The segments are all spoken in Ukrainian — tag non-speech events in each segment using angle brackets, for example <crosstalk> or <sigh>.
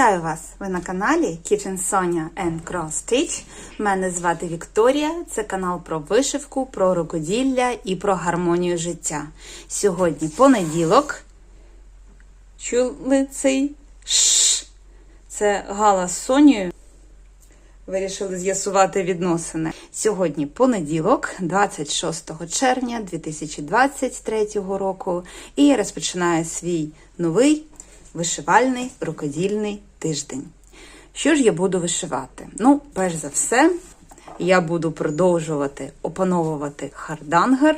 Вітаю вас! Ви на каналі Kitchen Sonia and Cross Stitch. Мене звати Вікторія. Це канал про вишивку, про рукоділля і про гармонію життя. Сьогодні понеділок. Чули цей ш? Це Гала з. Вирішили з'ясувати відносини. Сьогодні понеділок, 26 червня 2023 року, і я розпочинаю свій новий вишивальний рукодільний тиждень. Що ж я буду вишивати? Ну, перш за все, я буду продовжувати опановувати хардангер.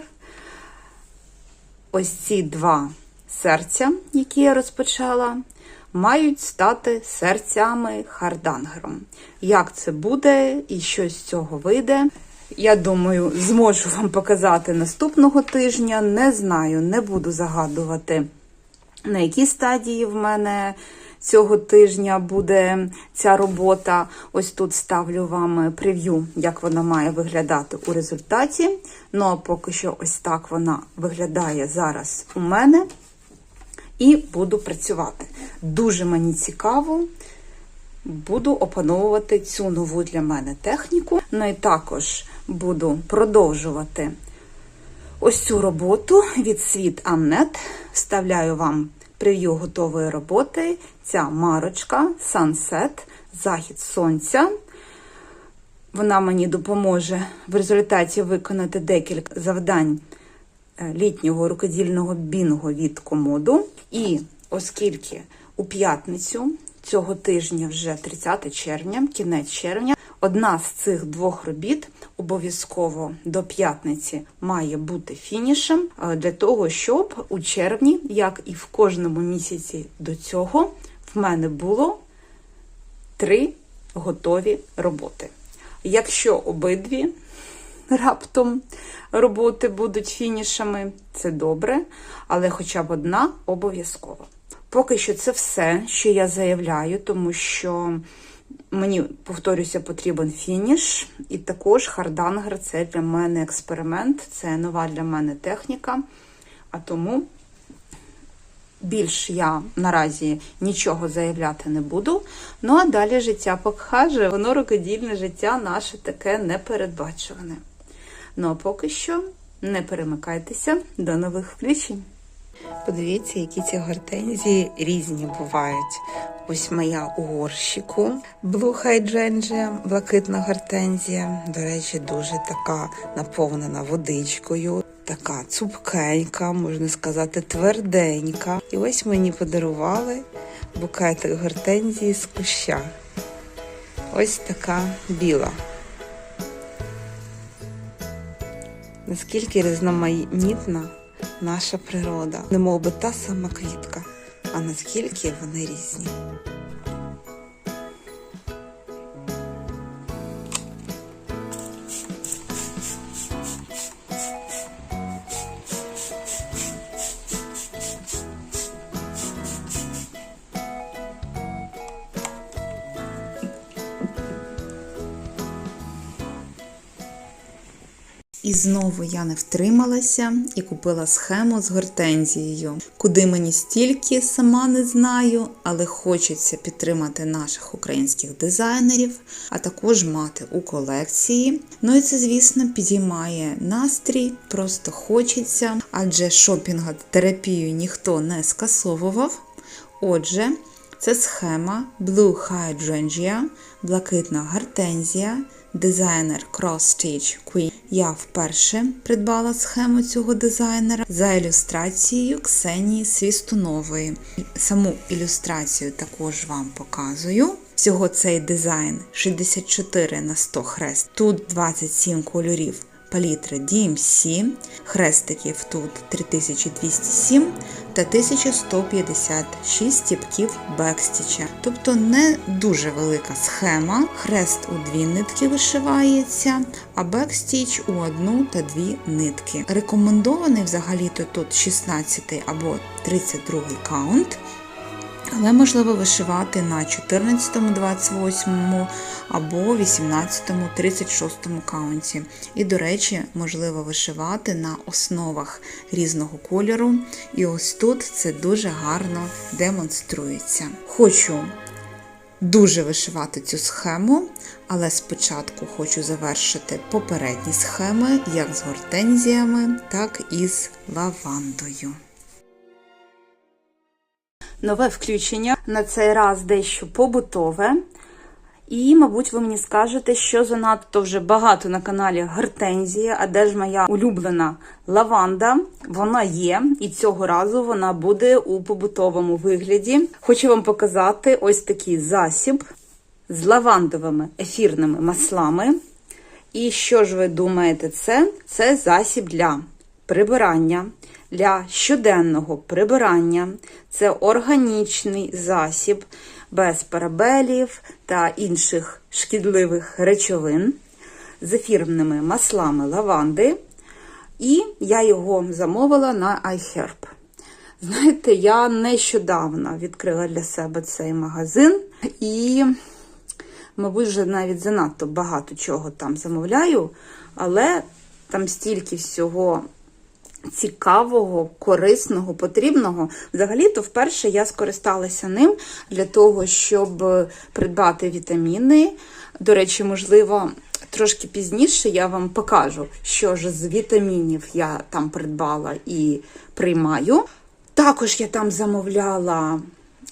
Ось ці два серця, які я розпочала, мають стати серцями хардангером. Як це буде і що з цього вийде? Я думаю, зможу вам показати наступного тижня. Не знаю, не буду загадувати, на якій стадії в мене цього тижня буде ця робота. Ось тут ставлю вам прев'ю, як вона має виглядати у результаті. Ну а поки що, ось так вона виглядає зараз у мене. І буду працювати. Дуже мені цікаво, буду опановувати цю нову для мене техніку. Ну і також буду продовжувати ось цю роботу від світ Амнет. Вставляю вам прев'ю готової роботи. Ця марочка Sunset, захід сонця. Вона мені допоможе в результаті виконати декілька завдань літнього рукодільного бінгу від комоду. І оскільки у п'ятницю цього тижня, вже 30 червня, кінець червня, одна з цих двох робіт обов'язково до п'ятниці має бути фінішем для того, щоб у червні, як і в кожному місяці до цього, в мене було три готові роботи. Якщо обидві раптом роботи будуть фінішами, це добре, але хоча б одна обов'язково. Поки що це все, що я заявляю, тому що мені, повторюся, потрібен фініш, і також хардангер це для мене експеримент, це нова для мене техніка. А тому більш я наразі нічого заявляти не буду. Ну а далі життя покаже, воно рукодільне життя наше таке непередбачуване. Ну а поки що не перемикайтеся до нових включень. Подивіться, які ці гортензії різні бувають. Ось моя у горщику Blue Hydrangea, блакитна гортензія. До речі, дуже така наповнена водичкою. Така цупкенька, можна сказати, тверденька. І ось мені подарували букетик гортензії з куща. Ось така біла. Наскільки різноманітна наша природа, не мов би та сама квітка, а наскільки вони різні. І знову я не втрималася і купила схему з гортензією. Куди мені стільки, сама не знаю, але хочеться підтримати наших українських дизайнерів, а також мати у колекції. Ну і це, звісно, підіймає настрій, просто хочеться, адже шопінга терапію ніхто не скасовував. Отже, це схема Blue Hydrangea, блакитна гортензія, дизайнер Cross Stitch Queen. Я вперше придбала схему цього дизайнера за ілюстрацією Ксенії Свістунової. Саму ілюстрацію також вам показую. Всього цей дизайн 64 на 100 хрест. Тут 27 кольорів палітри DMC, хрестиків тут 3207 та 1156 стіпків бекстіча. Тобто не дуже велика схема. Хрест у дві нитки вишивається, а бекстіч у одну та дві нитки. Рекомендований взагалі-то тут 16 або 32 каунт. Але можливо вишивати на 14, 28 або 18, 36 каунті. І, до речі, можливо вишивати на основах різного кольору. І ось тут це дуже гарно демонструється. Хочу дуже вишивати цю схему, але спочатку хочу завершити попередні схеми як з гортензіями, так і з лавандою. Нове включення на цей раз дещо побутове. І, мабуть, ви мені скажете, що занадто вже багато на каналі гортензія, а де ж моя улюблена лаванда? Вона є, і цього разу вона буде у побутовому вигляді. Хочу вам показати ось такий засіб з лавандовими ефірними маслами. І що ж ви думаєте, це? Це засіб для прибирання, для щоденного прибирання. Це органічний засіб без парабелів та інших шкідливих речовин з ефірними маслами лаванди. І я його замовила на iHerb. Знаєте, я нещодавно відкрила для себе цей магазин і, мабуть, вже навіть занадто багато чого там замовляю, але там стільки всього цікавого, корисного, потрібного. Взагалі-то вперше я скористалася ним для того, щоб придбати вітаміни. До речі, можливо, трошки пізніше я вам покажу, що ж з вітамінів я там придбала і приймаю. Також я там замовляла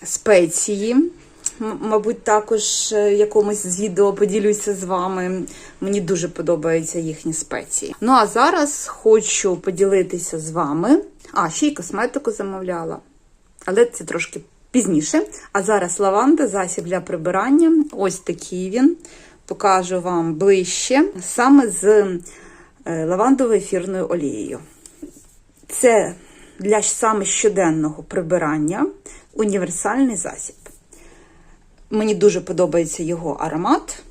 спеції. Мабуть, також е, якомусь з відео поділюся з вами. Мені дуже подобаються їхні спеції. Ну а зараз хочу поділитися з вами. А, ще й косметику замовляла. Але це трошки пізніше. А зараз лаванда, засіб для прибирання. Ось такий він. Покажу вам ближче, саме з е, лавандовою ефірною олією. Це для саме щоденного прибирання універсальний засіб. Мені дуже подобається його аромат.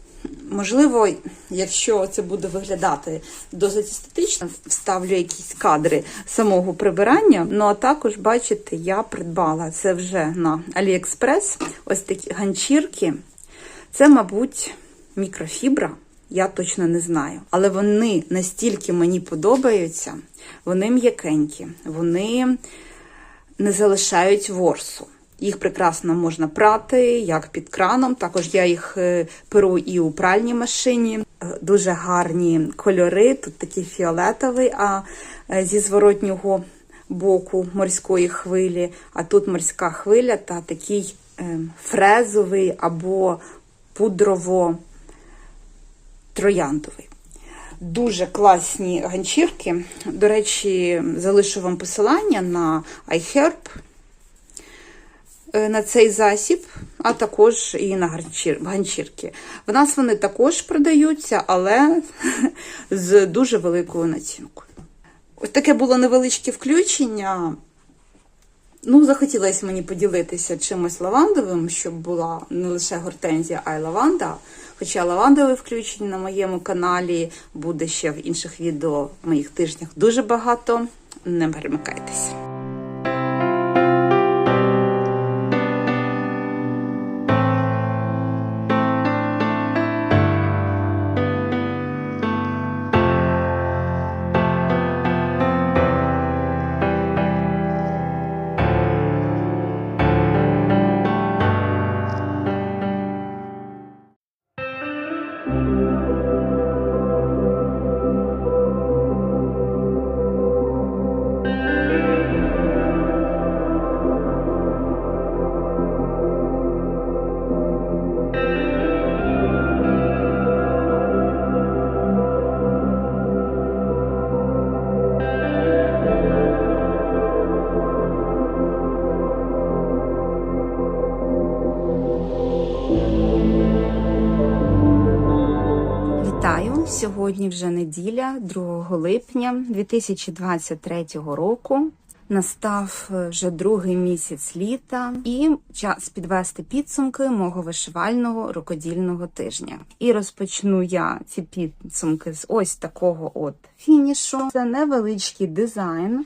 Можливо, якщо це буде виглядати досить естетично, вставлю якісь кадри самого прибирання. Ну а також, бачите, я придбала це вже на AliExpress. Ось такі ганчірки. Це, мабуть, мікрофібра. Я точно не знаю. Але вони настільки мені подобаються, вони м'якенькі, вони не залишають ворсу. Їх прекрасно можна прати, як під краном. Також я їх е, перу і у пральній машині. Е, Дуже гарні кольори. Тут такий фіолетовий, а е, зі зворотнього боку морської хвилі. А тут морська хвиля та такий фрезовий або пудрово трояндовий. Дуже класні ганчірки. До речі, залишу вам посилання на iHerb, на цей засіб, а також і на ганчір- ганчірки. В нас вони також продаються, але <laughs> з дуже великою націнкою. Ось таке було невеличке включення. Ну, захотілося мені поділитися чимось лавандовим, щоб була не лише гортензія, а й лаванда. Хоча лавандове включення на моєму каналі буде ще в інших відео в моїх тижнях дуже багато. Не перемикайтеся. Сьогодні вже неділя, 2 липня 2023 року. Настав е, вже другий місяць літа, і час підвести підсумки мого вишивального рукодільного тижня. І розпочну я ці підсумки з ось такого от фінішу. Це невеличкий дизайн,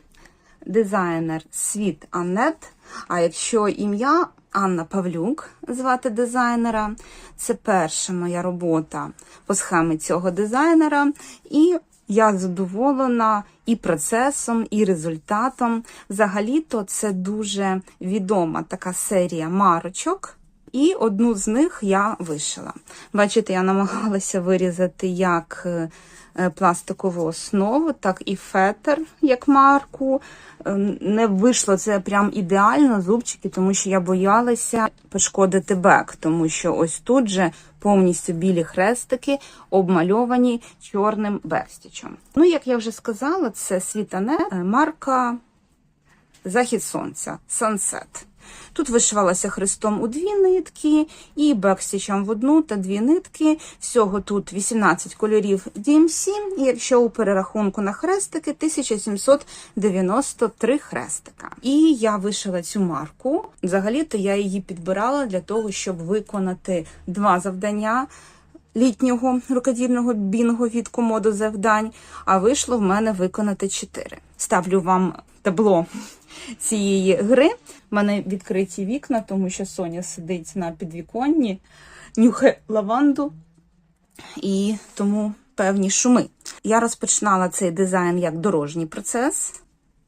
дизайнер Світ Аннет. А якщо ім'я Анна Павлюк звати дизайнера, це перша моя робота по схемі цього дизайнера, і я задоволена і процесом, і результатом. Взагалі-то це дуже відома така серія марочок. І одну з них я вишила. Бачите, я намагалася вирізати як е, е, пластикову основу, так і фетр, як марку. Е, Не вийшло це прям ідеально, зубчики, тому що я боялася пошкодити бек, тому що ось тут же повністю білі хрестики обмальовані чорним бекстічем. Ну, як я вже сказала, це світане марка Захід сонця, Sunset. Тут вишивалася хрестом у дві нитки і бекстічем в одну та дві нитки. Всього тут 18 кольорів DMC, і якщо у перерахунку на хрестики 1793 хрестика. І я вишила цю марку. Взагалі-то я її підбирала для того, щоб виконати два завдання літнього рукодільного бінго від комоду завдань, а вийшло в мене виконати чотири. Ставлю вам табло цієї гри. У мене відкриті вікна, тому що Соня сидить на підвіконні, нюхає лаванду і тому певні шуми. Я розпочинала цей дизайн як дорожній процес.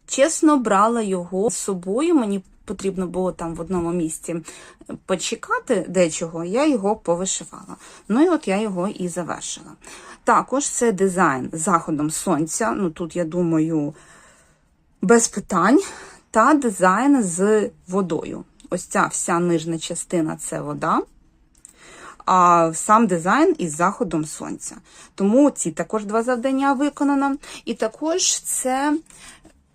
Чесно, брала його з собою. Мені потрібно було там в одному місці почекати дечого, я його повишивала. Ну і от я його і завершила. Також це дизайн заходом сонця. Ну тут, я думаю, без питань. Та дизайн з водою. Ось ця вся нижня частина це вода, а сам дизайн із заходом сонця. Тому ці також два завдання виконано. І також це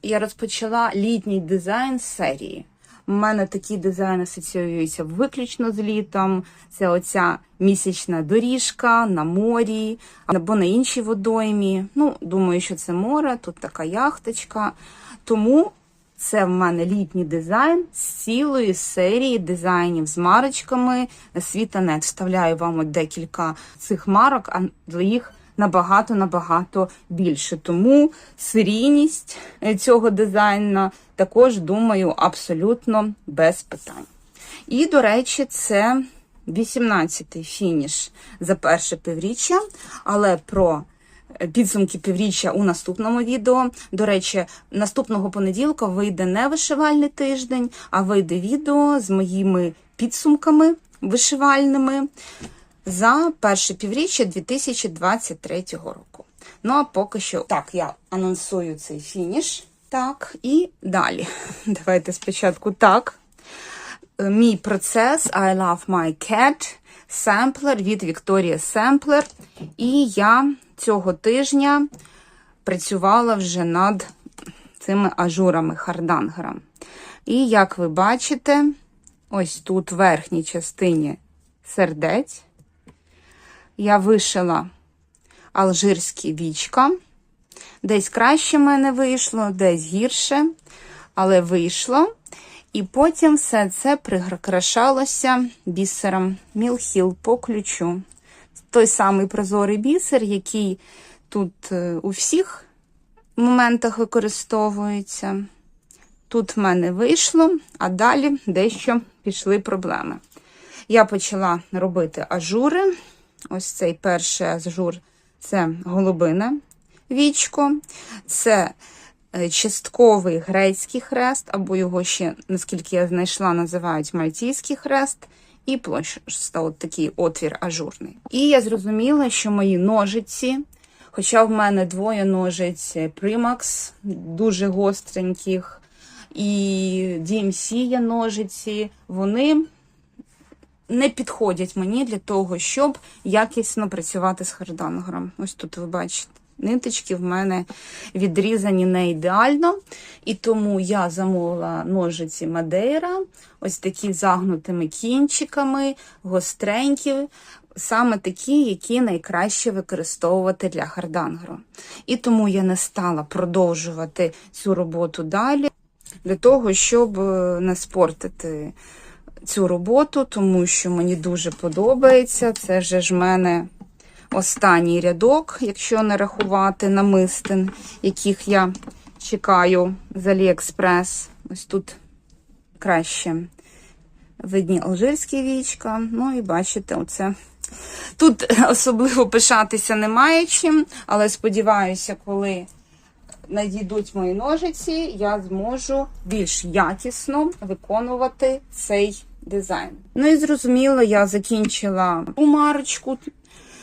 я розпочала літній дизайн серії. У мене такий дизайн асоціюється виключно з літом. Це оця місячна доріжка на морі або на іншій водоймі. Ну, думаю, що це море, тут така яхточка. Тому це в мене літній дизайн з цілої серії дизайнів з марочками Світанет. Вставляю вам декілька цих марок, а їх набагато-набагато більше. Тому серійність цього дизайну також, думаю, абсолютно без питань. І, до речі, це 18-й фініш за перше півріччя, але про підсумки півріччя у наступному відео. До речі, наступного понеділка вийде не вишивальний тиждень, а вийде відео з моїми підсумками вишивальними за перше півріччя 2023 року. Ну а поки що так, я анонсую цей фініш. Так, і далі. <laughs> Давайте спочатку так. Мій процес I Love My Cat семплер від Victoria Sampler. І я цього тижня працювала вже над цими ажурами хардангером. І як ви бачите, ось тут в верхній частині сердець я вишила алжирські вічка. Десь краще в мене вийшло, десь гірше, але вийшло. І потім все це прикрашалося бісером Мілхіл по ключу. Той самий прозорий бісер, який тут е, у всіх моментах використовується. Тут в мене вийшло, а далі дещо пішли проблеми. Я почала робити ажури. Ось цей перший ажур це голубине вічко, це частковий грецький хрест, або його ще, наскільки я знайшла, називають мальтійський хрест, і от такий отвір ажурний. І я зрозуміла, що мої ножиці, хоча в мене двоє ножиць Primax, дуже гостреньких, і DMC є ножиці, вони не підходять мені для того, щоб якісно працювати з хардангером. Ось тут ви бачите. Ниточки в мене відрізані не ідеально, і тому я замовила ножиці Мадейра, ось такі загнутими кінчиками, гостренькі, саме такі, які найкраще використовувати для хардангеру. І тому я не стала продовжувати цю роботу далі, для того, щоб не спортити цю роботу, тому що мені дуже подобається. Це вже ж мене останній рядок, якщо не рахувати намистин, яких я чекаю з Аліекспрес. Ось тут краще видні алжирські вічка. Ну і бачите, оце. Тут особливо пишатися немає чим, але сподіваюся, коли надійдуть мої ножиці, я зможу більш якісно виконувати цей дизайн. Ну і зрозуміло, я закінчила у марочку,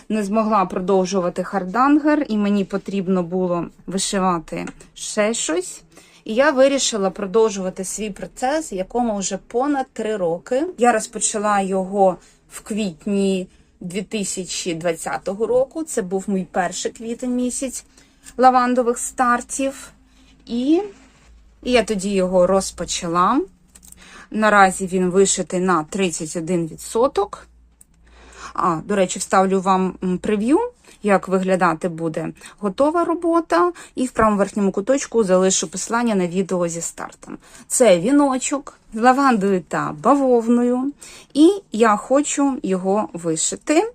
не змогла продовжувати хардангер, і мені потрібно було вишивати ще щось. І я вирішила продовжувати свій процес, якому вже понад три роки. Я розпочала його в квітні 2020 року. Це був мій перший квітень місяць лавандових стартів. І, і я тоді його розпочала. Наразі він вишитий на 31%. А, до речі, вставлю вам прев'ю, як виглядати буде готова робота, і в правому верхньому куточку залишу посилання на відео зі стартом. Це віночок з лавандою та бавовною, і я хочу його вишити.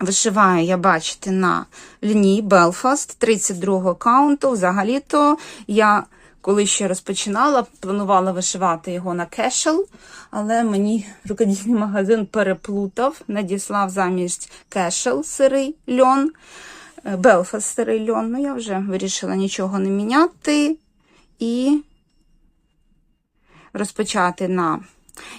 Вишиваю я, бачите, на лінії Belfast 32 каунту. Взагалі-то я, коли ще розпочинала, планувала вишивати його на кешел, але мені рукодільний магазин переплутав, надіслав замість кешел сирий льон, е, Belfast сирий льон. Ну, я вже вирішила нічого не міняти і розпочати на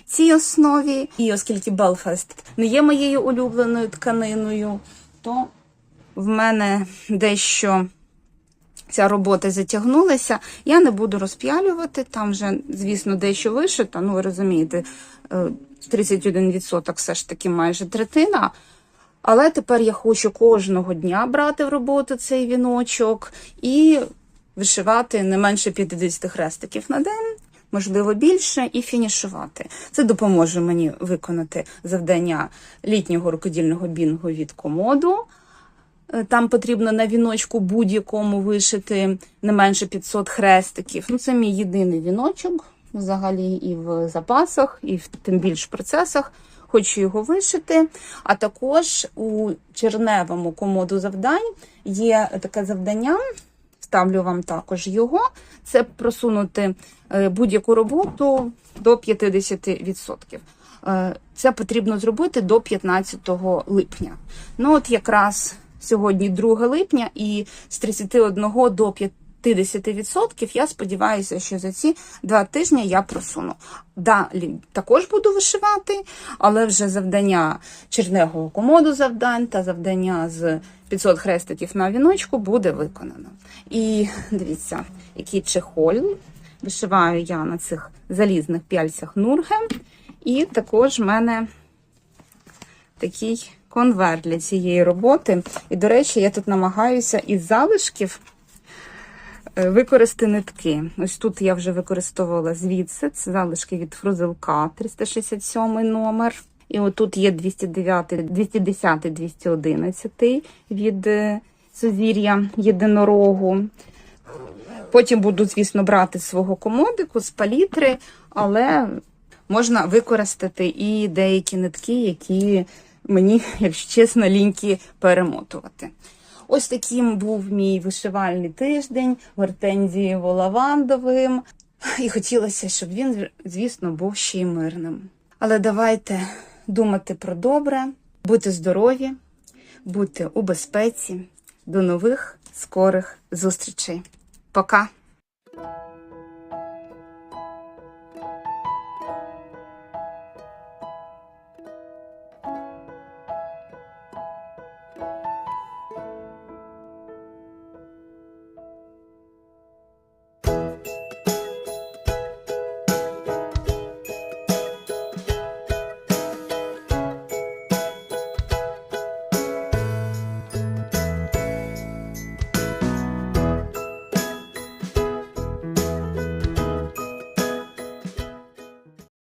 цій основі. І оскільки Belfast не є моєю улюбленою тканиною, то в мене дещо ця робота затягнулася. Я не буду розп'ялювати. Там вже, звісно, дещо вишито. Ну, ви розумієте, е, 31% все ж таки майже третина. Але тепер я хочу кожного дня брати в роботу цей віночок і вишивати не менше 50 хрестиків на день, можливо, більше, і фінішувати. Це допоможе мені виконати завдання літнього рукодільного бінгу від комоду. Е, Там потрібно на віночку будь-якому вишити не менше 500 хрестиків. Ну, це мій єдиний віночок взагалі і в запасах, і в тим більш процесах. Хочу його вишити. А також у черневому комоду завдань є таке завдання. Ставлю вам також його. Це просунути е, будь-яку роботу до 50%. Е, Це потрібно зробити до 15 липня. Ну, от якраз сьогодні 2 липня, і з 31 до 50% я сподіваюся, що за ці два тижні я просуну. Далі також буду вишивати, але вже завдання черневого комоду завдань та завдання з 500 хрестиків на віночку буде виконано. І дивіться, який чехоль. Вишиваю я на цих залізних пяльцях нурге. І також в мене такий конверт для цієї роботи. І, до речі, я тут намагаюся із залишків е, використати нитки. Ось тут я вже використовувала звідси. Це залишки від фрузелка 367 номер. І отут є 209, 210, 211 від е, сузір'я єдинорогу. Потім буду, звісно, брати свого комодику, з палітри, але можна використати і деякі нитки, які мені, якщо чесно, ліньки перемотувати. Ось таким був мій вишивальний тиждень гортензієво-лавандовим. І хотілося, щоб він, звісно, був ще й мирним. Але давайте думати про добре, бути здорові, бути у безпеці. До нових скорих зустрічей. Пока!